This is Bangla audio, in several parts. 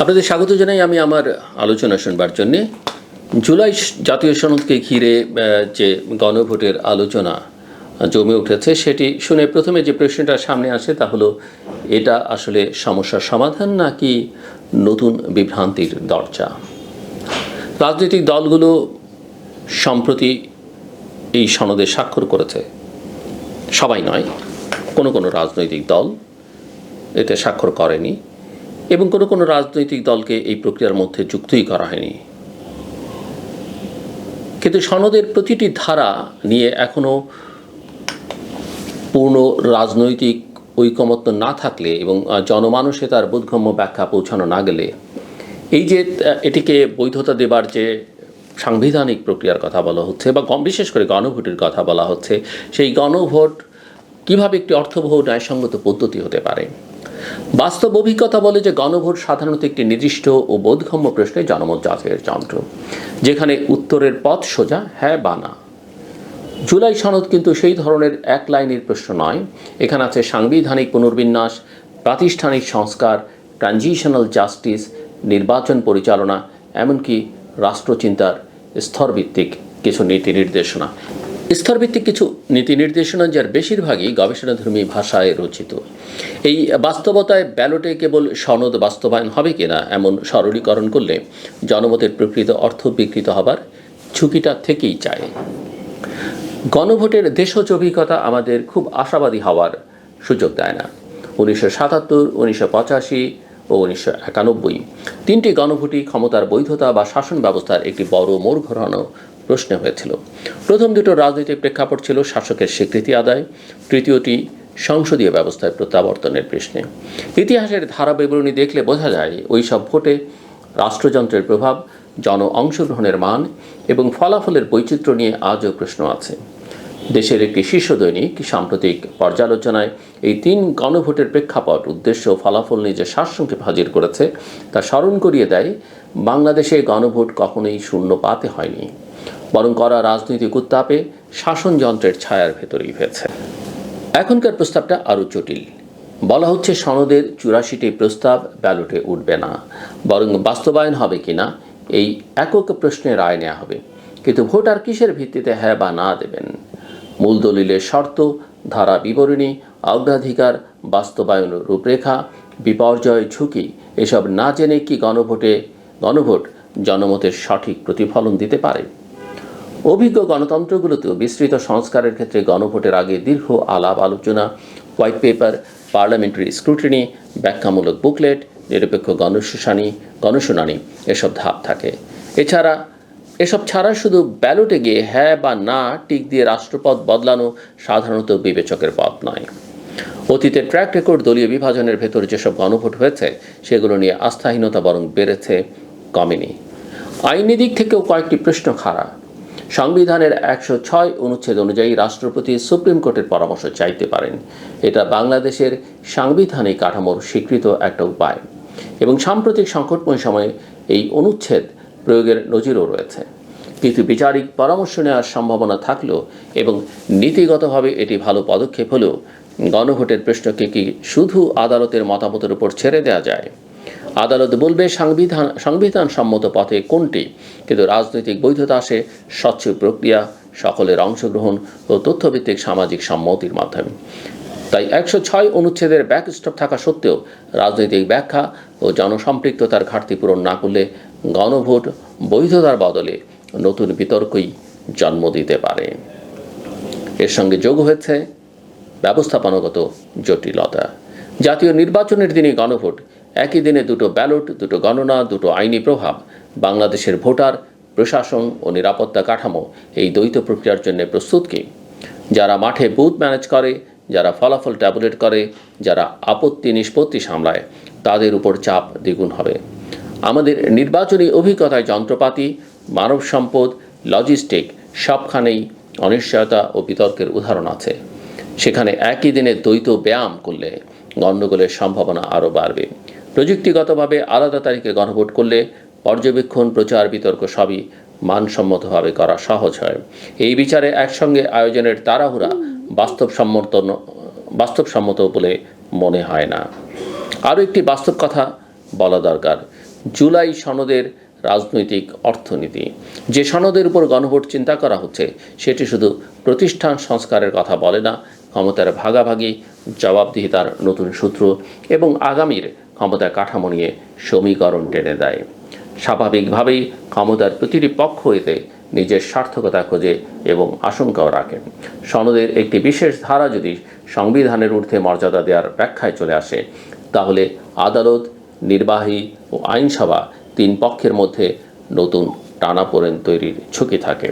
আপনাদের স্বাগত জানাই আমি আমার আলোচনা শুনবার জন্যে। জুলাই জাতীয় সনদকে ঘিরে যে গণভোটের আলোচনা জমে উঠেছে, সেটি শুনে প্রথমে যে প্রশ্নটা সামনে আসে তা হলো, এটা আসলে সমস্যার সমাধান নাকি নতুন বিভ্রান্তির দরজা? রাজনৈতিক দলগুলো সম্প্রতি এই সনদে স্বাক্ষর করেছে। সবাই নয়, কোনো কোনো রাজনৈতিক দল এতে স্বাক্ষর করেনি। এবং কোনো কোনো রাজনৈতিক দলকে এই প্রক্রিয়ার মধ্যে যুক্তই করা হয়নি। কিন্তু সনদের প্রতিটি ধারা নিয়ে এখনও পূর্ণ রাজনৈতিক ঐকমত্য না থাকলে এবং আহ, জনমানসে তার বোধগম্য ব্যাখ্যা পৌঁছানো না গেলে এই যে এটিকে বৈধতা দেবার যে সাংবিধানিক প্রক্রিয়ার কথা বলা হচ্ছে বা বিশেষ করে গণভোটের কথা বলা হচ্ছে সেই গণভোট কীভাবে একটি অর্থবহ ন্যায়সঙ্গত পদ্ধতি হতে পারে? বাস্তব অভিজ্ঞতা বলে যে গণভোট সাধারণত একটি নির্দিষ্ট ও বোধগম্য প্রশ্নে জনমত যাচাইয়ের যন্ত্র। যেখানে উত্তরের পথ সোজা হ্যাঁ বা না। জুলাই সনদ কিন্তু সেই ধরনের এক লাইনের প্রশ্ন নয়। এখানে আছে সাংবিধানিক পুনর্বিন্যাস, প্রাতিষ্ঠানিক সংস্কার, ট্রানজিশনাল জাস্টিস, নির্বাচন পরিচালনা, এমনকি রাষ্ট্রচিন্তার স্তরভিত্তিক কিছু নীতি নির্দেশনা। স্তরভিত্তিক কিছু নীতি নির্দেশনা যার বেশিরভাগই গবেষণাধর্মী ভাষায় রচিত। এই বাস্তবতায় ব্যালটে কেবল সনদ বাস্তবায়ন হবে কিনা এমন সরলীকরণ করলে জনমতের প্রকৃত অর্থ বিকৃত হবার ঝুঁকিটা থেকেই চায় গণভোটের দেশজ অভিজ্ঞতা আমাদের খুব আশাবাদী হওয়ার সুযোগ দেয় না। উনিশশো সাতাত্তর, উনিশশো পঁচাশি ও উনিশশো একানব্বই তিনটি গণভোটই ক্ষমতার বৈধতা বা শাসন ব্যবস্থার একটি বড় মোড় ঘোরানো প্রশ্ন হয়েছিল। প্রথম দুটো রাজনৈতিক প্রেক্ষাপট ছিল শাসকের স্বীকৃতি আদায়, তৃতীয়টি সংসদীয় ব্যবস্থায় প্রত্যাবর্তনের প্রশ্নে। ইতিহাসের ধারা বিবরণী দেখলে বোঝা যায় ওই সব ভোটে রাষ্ট্রযন্ত্রের প্রভাব, জন অংশগ্রহণের মান এবং ফলাফলের বৈচিত্র্য নিয়ে আজও প্রশ্ন আছে। দেশের একটি শীর্ষ দৈনিক সাম্প্রতিক পর্যালোচনায় এই তিন গণভোটের প্রেক্ষাপট, উদ্দেশ্য ফলাফল নিয়ে যে সারসংক্ষেপ হাজির করেছে, তা স্মরণ করিয়ে দেয়, বাংলাদেশে গণভোট কখনোই শূন্য পাতে হয়নি। বরং করা রাজনৈতিক উত্তাপে শাসনযন্ত্রের ছায়ার ভেতরেই হয়েছে এখনকার প্রস্তাবটা আরও জটিল। বলা হচ্ছে সনদের চুরাশিটি প্রস্তাব ব্যালটে উঠবে না। বরং বাস্তবায়ন হবে কিনা, এই একক প্রশ্নে রায় নেওয়া হবে। কিন্তু ভোটার কিসের ভিত্তিতে হ্যাঁ বা না দেবেন? মূল দলিলের শর্ত, ধারা বিবরণী, অগ্রাধিকার, বাস্তবায়ন রূপরেখা, বিপর্যয় ঝুঁকি, এসব না জেনে কি গণভোটে গণভোট জনমতের সঠিক প্রতিফলন দিতে পারে? অভিজ্ঞ গণতন্ত্রগুলোতেও বিস্তৃত সংস্কারের ক্ষেত্রে গণভোটের আগে দীর্ঘ আলাপ আলোচনা, হোয়াইট পেপার, পার্লামেন্টারি স্ক্রুটিনি, ব্যাখ্যামূলক বুকলেট, নিরপেক্ষ গণশুনানি গণশুনানি, এসব ধাপ থাকে। এছাড়া, এসব ছাড়া শুধু ব্যালটে গিয়ে হ্যাঁ বা না টিক দিয়ে রাষ্ট্রপদ বদলানো সাধারণত বিবেচকের পথ নয়। অতীতে ট্র্যাক রেকর্ড দলীয় বিভাজনের ভেতর যেসব গণভোট হয়েছে, সেগুলো নিয়ে আস্থাহীনতা বরং বেড়েছে কমেনি। আইনি দিক থেকেও কয়েকটি প্রশ্ন খাড়া। সংবিধানের একশো ছয় অনুচ্ছেদ অনুযায়ী রাষ্ট্রপতি সুপ্রিম কোর্টের পরামর্শ চাইতে পারেন। এটা বাংলাদেশের সাংবিধানিক কাঠামোর স্বীকৃত একটা উপায়। এবং সাম্প্রতিক সংকটময় সময়ে এই অনুচ্ছেদ প্রয়োগের নজিরও রয়েছে। কিন্তু বিচারিক পরামর্শ নেওয়ার সম্ভাবনা থাকলেও এবং নীতিগতভাবে এটি ভালো পদক্ষেপ হলেও গণভোটের প্রশ্নকে কি শুধু আদালতের মতামতের উপর ছেড়ে দেওয়া যায়? আদালত বলবে সংবিধান সংবিধান সম্মত পথে কোনটি। কিন্তু রাজনৈতিক বৈধতা আসে, স্বচ্ছ প্রক্রিয়া, সকলের অংশগ্রহণ ও তথ্যভিত্তিক সামাজিক সম্মতির মাধ্যমে। তাই একশো ছয় অনুচ্ছেদের ব্যাকস্টপ থাকা সত্ত্বেও রাজনৈতিক ব্যাখ্যা ও জনসম্পৃক্ততার ঘাটতি পূরণ না করলে গণভোট বৈধতার বদলে নতুন বিতর্কই জন্ম দিতে পারে। এর সঙ্গে যোগ হয়েছে ব্যবস্থাপনাগত জটিলতা। জাতীয় নির্বাচনের দিনে গণভোট একই দিনে দুটো ব্যালট, দুটো গণনা, দুটো আইনি প্রভাব, বাংলাদেশের ভোটার, প্রশাসন ও নিরাপত্তা কাঠামো এই দ্বৈত প্রক্রিয়ার জন্য প্রস্তুত কি? যারা মাঠে বুথ ম্যানেজ করে, যারা ফলাফল ট্যাবলেট করে, যারা আপত্তি নিষ্পত্তি সামলায়, তাদের উপর চাপ দ্বিগুণ হবে। আমাদের নির্বাচনী অভিজ্ঞতায় যন্ত্রপাতি, মানব সম্পদ, লজিস্টিক সবখানেই অনিশ্চয়তা ও বিতর্কের উদাহরণ আছে। সেখানে একই দিনে দ্বৈত ব্যায়াম করলে গণ্ডগোলের সম্ভাবনা আরও বাড়বে। প্রযুক্তিগতভাবে আলাদা তারিখে গণভোট করলে পর্যবেক্ষণ, প্রচার, বিতর্ক সবই মানসম্মতভাবে করা সহজ হয়। এই বিচারে একসঙ্গে আয়োজনের তাড়াহুড়া বাস্তবসম্মত বাস্তবসম্মত বলে মনে হয় না। আরও একটি বাস্তব কথা বলা দরকার। জুলাই সনদের রাজনৈতিক অর্থনীতি। যে সনদের উপর গণভোট চিন্তা করা হচ্ছে, সেটি শুধু প্রতিষ্ঠান সংস্কারের কথা বলে না, ক্ষমতার ভাগাভাগি, জবাবদিহিতার নতুন সূত্র এবং আগামীর ক্ষমতার কাঠামো নিয়ে সমীকরণ টেনে দেয়। স্বাভাবিকভাবেই ক্ষমতার প্রতিটি পক্ষ এতে নিজের সার্থকতা খোঁজে এবং আশঙ্কাও রাখে। সনদের একটি বিশেষ ধারা যদি সংবিধানের ঊর্ধ্বে মর্যাদা দেওয়ার ব্যাখ্যায় চলে আসে, তাহলে আদালত, নির্বাহী ও আইনসভা তিন পক্ষের মধ্যে নতুন টানাপোড়েন তৈরির ঝুঁকি থাকে।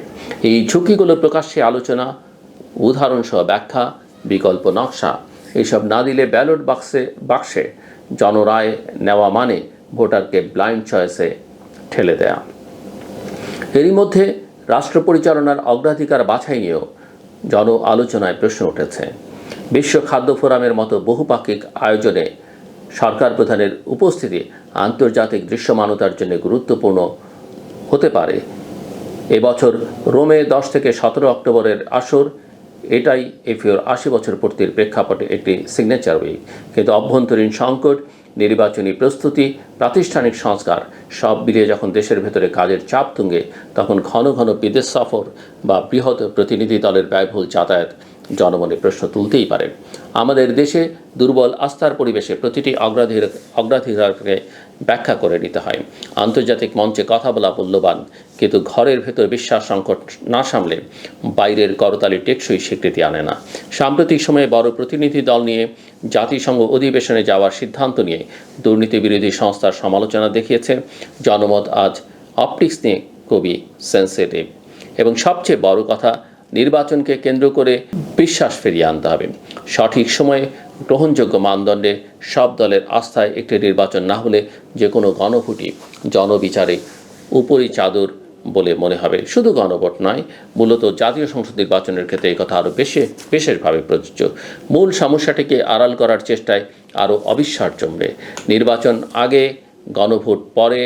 এই ঝুঁকিগুলো প্রকাশ্যে আলোচনা, উদাহরণসহ ব্যাখ্যা, বিকল্প নকশা, এসব না দিলে ব্যালট বাক্সে বাক্সে জনরায় নেওয়া মানে ভোটারকে ব্লাইন্ড চয়েসে ঠেলে দেয়া। এরই মধ্যে রাষ্ট্র পরিচালনার অগ্রাধিকার বাছাই নিয়েও জন আলোচনায় প্রশ্ন উঠেছে। বিশ্ব খাদ্য ফোরামের মতো বহুপাক্ষিক আয়োজনে সরকার প্রধানের উপস্থিতি আন্তর্জাতিক দৃশ্যমানতার জন্য গুরুত্বপূর্ণ হতে পারে। এবছর রোমে দশ থেকে সতেরো অক্টোবরের আসর এটাই এফিওর আশি বছর পূর্তির প্রেক্ষাপটে একটি সিগনেচার উইক কিন্তু অভ্যন্তরীণ সংকট, নির্বাচনী প্রস্তুতি, প্রাতিষ্ঠানিক সংস্কার, সব মিলিয়ে যখন দেশের ভেতরে কাজের চাপ তুঙ্গে, তখন ঘন ঘন বিদেশ সফর বা বৃহৎ প্রতিনিধি দলের ব্যয়বহুল যাতায়াত জনমনে প্রশ্ন তুলতেই পারে। আমাদের দেশে দুর্বল আস্থার পরিবেশে প্রতিটি অগ্রাধিকার অগ্রাধিকারকে ব্যাখ্যা করে নিতে হয়। আন্তর্জাতিক মঞ্চে কথা বলা মূল্যবান, কিন্তু ঘরের ভেতর বিশ্বাস সংকট না সামলে বাইরের করতালি টেকসই স্বীকৃতি আনে না। সাম্প্রতিক সময়ে বড় প্রতিনিধি দল নিয়ে জাতিসংঘ অধিবেশনে যাওয়ার সিদ্ধান্ত নিয়ে দুর্নীতি বিরোধী সংস্থার সমালোচনা দেখিয়েছে জনমত আজ অপটিক্স নিয়ে খুবই সেন্সিটিভ। এবং সবচেয়ে বড় কথা, নির্বাচনকে কেন্দ্র করে বিশ্বাস ফিরিয়ে আনতে হবে। সঠিক সময়ে গ্রহণযোগ্য মানদণ্ডে সব দলের আস্থায় একটি নির্বাচন না হলে যে কোনো গণভোটই জনবিচারে উপরি চাদর বলে মনে হবে। শুধু গণভোট নয়, মূলত জাতীয় সংসদ নির্বাচনের ক্ষেত্রে এই কথা আরও বেশি, বিশেষভাবে প্রযোজ্য। মূল সমস্যাটিকে আড়াল করার চেষ্টায় আরও অবিশ্বাস জমবে নির্বাচন আগে, গণভোট পরে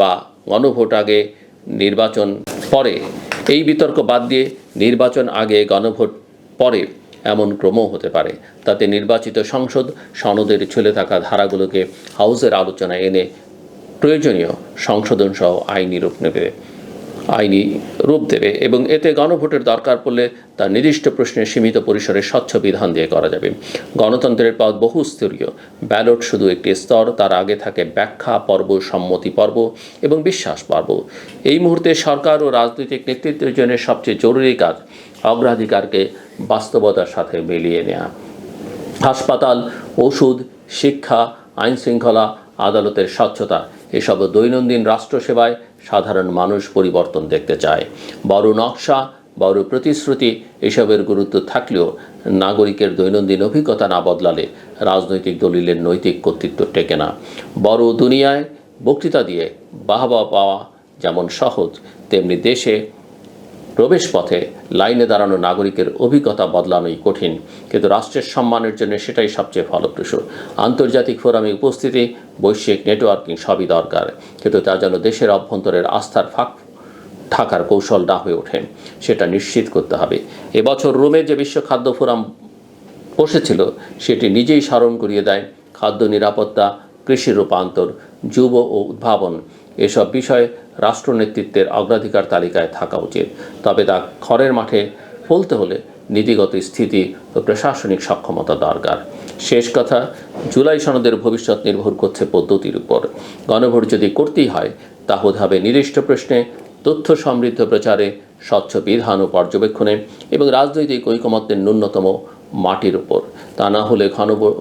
বা গণভোট আগে, নির্বাচন পরে। এই বিতর্ক বাদ দিয়ে নির্বাচন আগে, গণভোট পরে এমন ক্রমও হতে পারে। তাতে নির্বাচিত সংসদ সনদের ঝুলে থাকা ধারাগুলোকে হাউসের আলোচনায় এনে প্রয়োজনীয় সংশোধন সহ আইনি রূপ নেবে, আইনি রূপ দেবে এবং এতে গণভোটের দরকার পড়লে তার নির্দিষ্ট প্রশ্নে সীমিত পরিসরে স্বচ্ছ বিধান দিয়ে করা যাবে। গণতন্ত্রের পথ বহুস্তরীয়। ব্যালট শুধু একটি স্তর, তার আগে থাকে ব্যাখ্যা, পর্ব, সম্মতি পর্ব এবং বিশ্বাস পর্ব। এই মুহূর্তে সরকার ও রাজনৈতিক নেতৃত্বের জন্য সবচেয়ে জরুরি কাজ অগ্রাধিকারকে বাস্তবতার সাথে মিলিয়ে নেওয়া হাসপাতাল, ওষুধ, শিক্ষা আইন শৃঙ্খলা আদালতের স্বচ্ছতা এসব দৈনন্দিন রাষ্ট্রসেবায় সাধারণ মানুষ পরিবর্তন দেখতে চায়। বড় নকশা, বড় প্রতিশ্রুতি এসবের গুরুত্ব থাকলেও নাগরিকের দৈনন্দিন অভিজ্ঞতা না বদলালে রাজনৈতিক দলিলের নৈতিক কর্তৃত্ব টেকে না। বড় দুনিয়ায় বক্তৃতা দিয়ে বাহবা পাওয়া যেমন সহজ, তেমনি দেশে প্রবেশ পথে লাইনে দাঁড়ানো নাগরিকের অভিজ্ঞতা বদলানোই কঠিন, কিন্তু রাষ্ট্রের সম্মানের জন্য সেটাই সবচেয়ে ফলপ্রসূ। আন্তর্জাতিক ফোরামে উপস্থিতি, বৈশ্বিক নেটওয়ার্কিং সবই দরকার, কিন্তু তা যেন দেশের অভ্যন্তরের আস্থার ফাঁক ঢাকার কৌশল না হয়ে ওঠে, সেটা নিশ্চিত করতে হবে। এবছর রোমে যে বিশ্ব খাদ্য ফোরাম বসেছিল, সেটি নিজেই স্মরণ করিয়ে দেয় খাদ্য নিরাপত্তা, কৃষি রূপান্তর, যুব ও উদ্ভাবন এসব বিষয়ে রাষ্ট্রনেতৃত্বের অগ্রাধিকার তালিকায় থাকা উচিত। তবে তা খড়ের মাঠে ফলতে হলে নীতিগত স্থিতি ও প্রশাসনিক সক্ষমতা দরকার। শেষ কথা, জুলাই সনদের ভবিষ্যৎ নির্ভর করছে পদ্ধতির উপর। গণভোট যদি করতেই হয় তা হবে নির্দিষ্ট প্রশ্নে তথ্য সমৃদ্ধ প্রচারে স্বচ্ছ বিধান ও পর্যবেক্ষণে এবং রাজনৈতিক ঐকমত্যের ন্যূনতম মাটির উপর। তা না হলে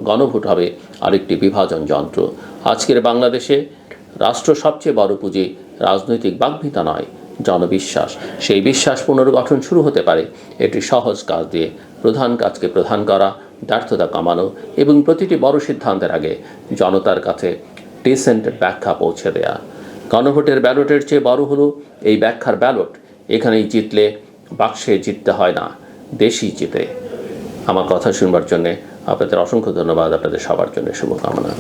গণভোট হবে আরেকটি বিভাজন যন্ত্র। আজকের বাংলাদেশে রাষ্ট্র সবচেয়ে বড় পুঁজি, রাজনৈতিক বাগ্মিতা নয়, জনবিশ্বাস। সেই বিশ্বাস পুনর্গঠন শুরু হতে পারে। এটি সহজ কাজ দিয়ে প্রধান কাজকে প্রধান করা, ব্যর্থতা কমানো এবং প্রতিটি বড় সিদ্ধান্তের আগে জনতার কাছে ডিসেন্ট ব্যাখ্যা পৌঁছে দেয়া। গণভোটের ব্যালটের চেয়ে বড় হলো এই ব্যাখ্যার ব্যালট। এখানেই জিতলে বাক্সে জিততে হয় না, দেশই জিতে। আমার কথা শুনবার জন্যে আপনাদের অসংখ্য ধন্যবাদ। আপনাদের সবার জন্য শুভকামনা।